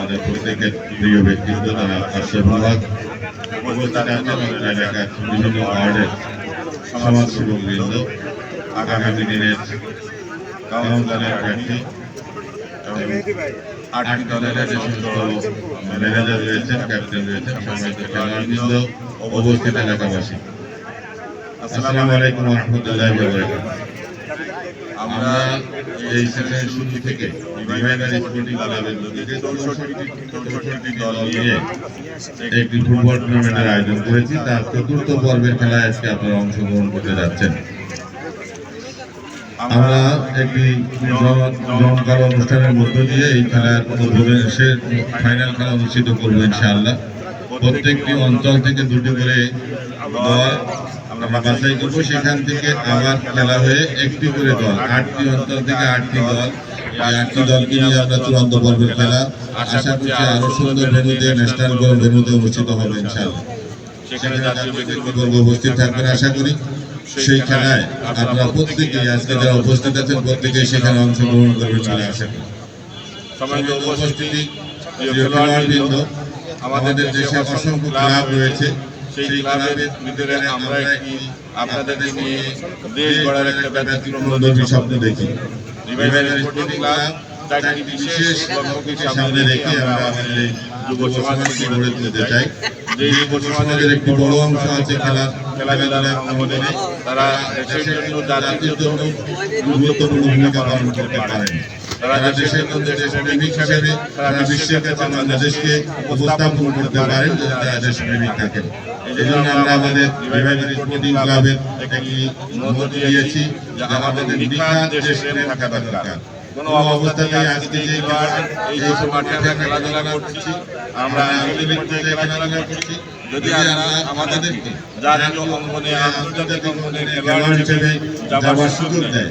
আমাদের প্রত্যেকের প্রিয় ব্যক্তিত্ব তারা আমাদের এলাকার বিভিন্ন ওয়ার্ডের সমাজসেবক বৃন্দ। আগামী দিনের কাউন্সিলরের প্রার্থী উপস্থিত এলাকাবাসী। আসসালামু আলাইকুম রহমতুল্লাহ আমরা এই সেশনের শুরু থেকে দল নিয়ে একটি ফুটবল টুর্নামেন্টের আয়োজন করেছি। তার চতুর্থ পর্বের খেলায় আজকে আপনারা অংশগ্রহণ করতে যাচ্ছেন। আমরা একটি জমকালো অনুষ্ঠানের মধ্য দিয়ে এই খেলার উদ্বোধনের ফাইনাল খেলা অনুষ্ঠিত করব ইনশাআল্লাহ। প্রত্যেকটি অঞ্চল থেকে দুটি করে দল আমরা বাছাই করব সেখান থেকে আবার খেলা হয়ে একটি করে দল আটটি অঞ্চল থেকে আটটি দল। এই আটটি দলকে নিয়ে আমরা চূড়ান্ত পর্বের খেলা। আশা করছি আরও সুন্দর ভেনুতে ন্যাশনাল গোল ভেনুতে অনুষ্ঠিত হবে ইনশাআল্লাহ। সেখানে জাতীয় ব্যক্তিবর্গ উপস্থিত থাকবেন আশা করি। সেই খেলায় আপনারা প্রত্যেকেই আজকে যারা উপস্থিত আছেন প্রত্যেকেই সেখানে অংশগ্রহণ করবেন বলে আশা করি। সম্মানিত উপস্থিতি আমাদের দেশে অসংখ্য ক্লাব রয়েছে। সেই ক্লাবের ভিতরে আমরা একটি আপনাদেরকে নিয়ে দেশ গড়ার একটা ব্যতিক্রম স্বপ্ন দেখি। ক্লাব চারটি বিশেষ সামনে রেখে আমরা আমাদের এই যুব সমাজকে গড়ে তুলতে চাই। যে যুব সমাজের একটি বড় অংশ আছে খেলা খেলাধুলার অঙ্গনে। তারা দেশের জন্য জাতির জন্য গুরুত্বপূর্ণ ভূমিকা পালন করতে পারেন। তারা দেশের মধ্যে দেশপ্রেমিক হিসেবে সারা বিশ্বের কাছে বাংলাদেশকে উপস্থাপন করতে পারেন যদি তারা দেশপ্রেমিক থাকেন। এই জন্য আমরা আমাদের রিভাইভাল স্পোর্টিং ক্লাবের একটি মধ্য দিয়েছি যে আমাদের নিখাত দেশপ্রেম থাকা দরকার। আমরা খেলাধুলা করছি, আমরা যাবার সুযোগ দেয়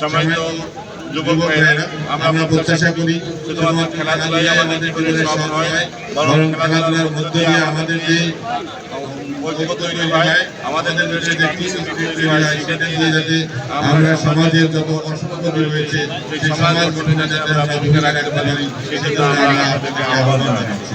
সম্মানিত যুবক ভাইয়েরা আমরা প্রত্যাশা করি শুধুমাত্র খেলাধুলাই আমাদের জীবনে সব নয় বরং খেলাধুলার মধ্যে দিয়ে আমাদের যে ঐক্য তৈরি হয় আমাদের দেশে যে তৈরি হয় সেটা দিয়ে যাতে আমরা সমাজের যত অসংখ্য রয়েছে সেই সমাজ গঠনে যাতে আমরা ভূমিকা রাখতে পারি সেজন্য আমরা আহ্বান জানাচ্ছি।